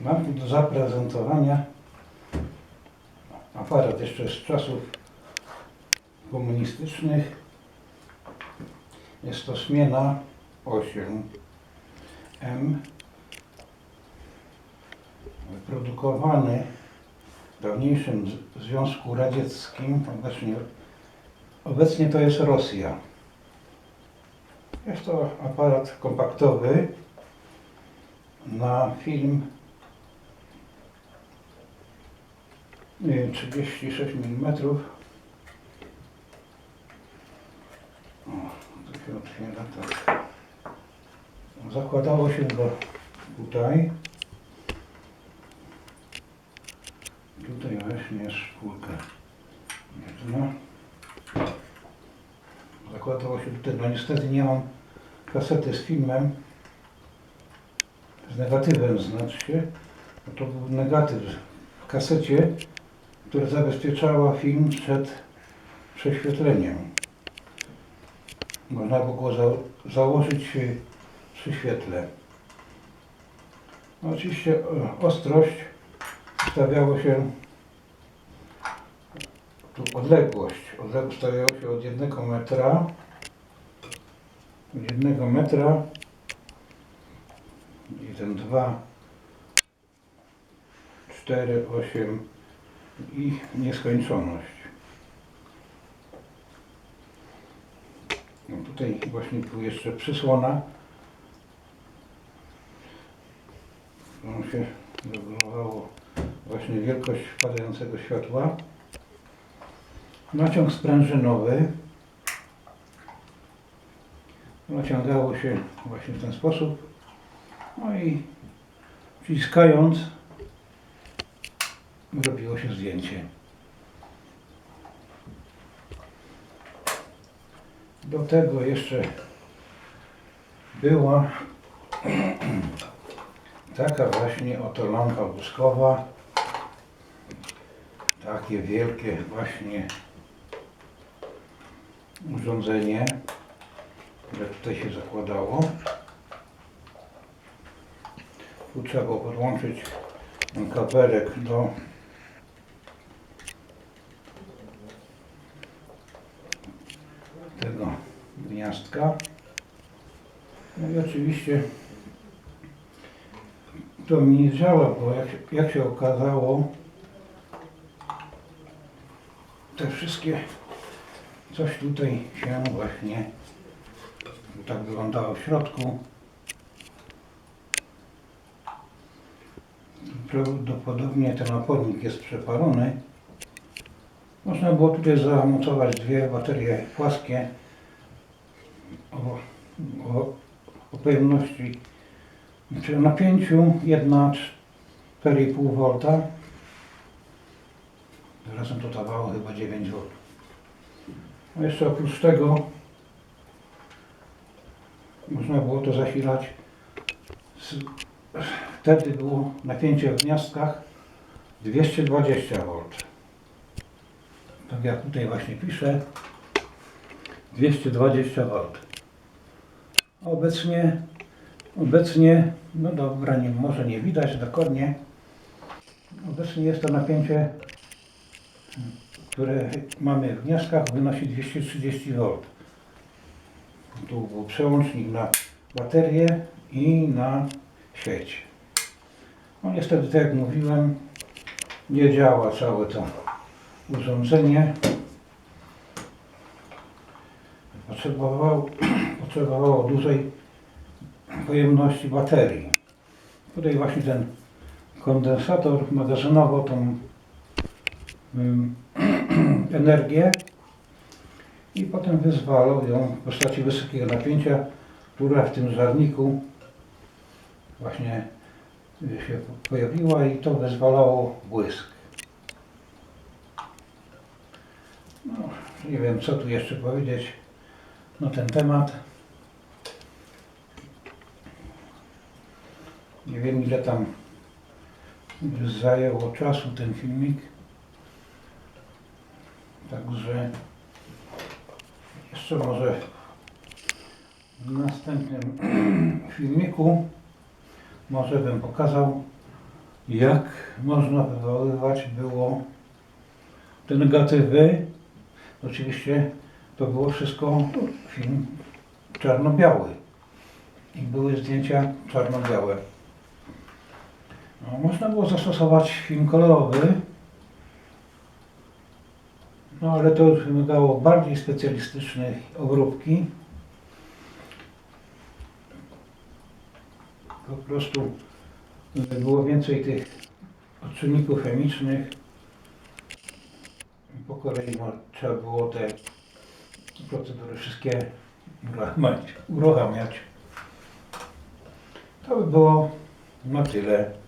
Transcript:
Mam tu do zaprezentowania aparat jeszcze z czasów komunistycznych. Jest to Smiena 8M. Wyprodukowany w dawniejszym Związku Radzieckim. Obecnie, obecnie to jest Rosja. Jest to aparat kompaktowy na film 36 mm. O, to się otwiera tak. Zakładało się go tutaj. Tutaj właśnie jest szpulka. Jedna. Zakładało się tutaj, no niestety nie mam kasety z filmem, z negatywem znaczy się. No to był negatyw w kasecie, która zabezpieczała film przed prześwietleniem. Można było za, założyć przy świetle. No oczywiście e, ostrość stawiało się tu odległość. Odległość stawiało się od jednego metra jednego metra jeden, dwa, cztery, osiem i nieskończoność. No tutaj właśnie tu jeszcze przysłona. To się regulowało właśnie wielkość wpadającego światła. Naciąg sprężynowy. Naciągało się właśnie w ten sposób. No i wciskając robiło się zdjęcie. Do tego jeszcze była taka właśnie oto lampa błyskowa. Takie wielkie właśnie urządzenie, które tutaj się zakładało. Tu trzeba było podłączyć ten kabelek do tego gniazdka. No i oczywiście to mi nie działa, bo jak, jak się okazało, te wszystkie coś tutaj się właśnie tak wyglądało w środku. Prawdopodobnie ten opornik jest przepalony. Można było tutaj zamontować dwie baterie płaskie o, o, o pojemności czy o napięciu 1,4,5 V. Razem to dawało chyba 9 V. No jeszcze oprócz tego można było to zasilać. Wtedy było napięcie w gniazdkach 220 V. Tak jak tutaj właśnie piszę, 220 V. Obecnie, obecnie, no dobra, nie, może nie widać dokładnie, obecnie jest to napięcie, które mamy w gniazdkach, wynosi 230 V. Tu był przełącznik na baterię i na sieć. No niestety, tak jak mówiłem, nie działa całe to urządzenie. Potrzebowało, potrzebowało dużej pojemności baterii. Tutaj właśnie ten kondensator magazynował tą energię i potem wyzwalał ją w postaci wysokiego napięcia, która w tym żarniku właśnie się pojawiła i to wyzwalało błysk. No, nie wiem co tu jeszcze powiedzieć na ten temat. Nie wiem ile tam zajęło czasu ten filmik. Także jeszcze może w następnym filmiku może bym pokazał jak można wywoływać było te negatywy. Oczywiście to było wszystko film czarno-biały i były zdjęcia czarno-białe. No, można było zastosować film kolorowy, no ale to już wymagało bardziej specjalistycznej obróbki. Po prostu było więcej tych odczynników chemicznych. Kolei trzeba było te procedury wszystkie uruchamiać. uruchamiać. To by było na tyle.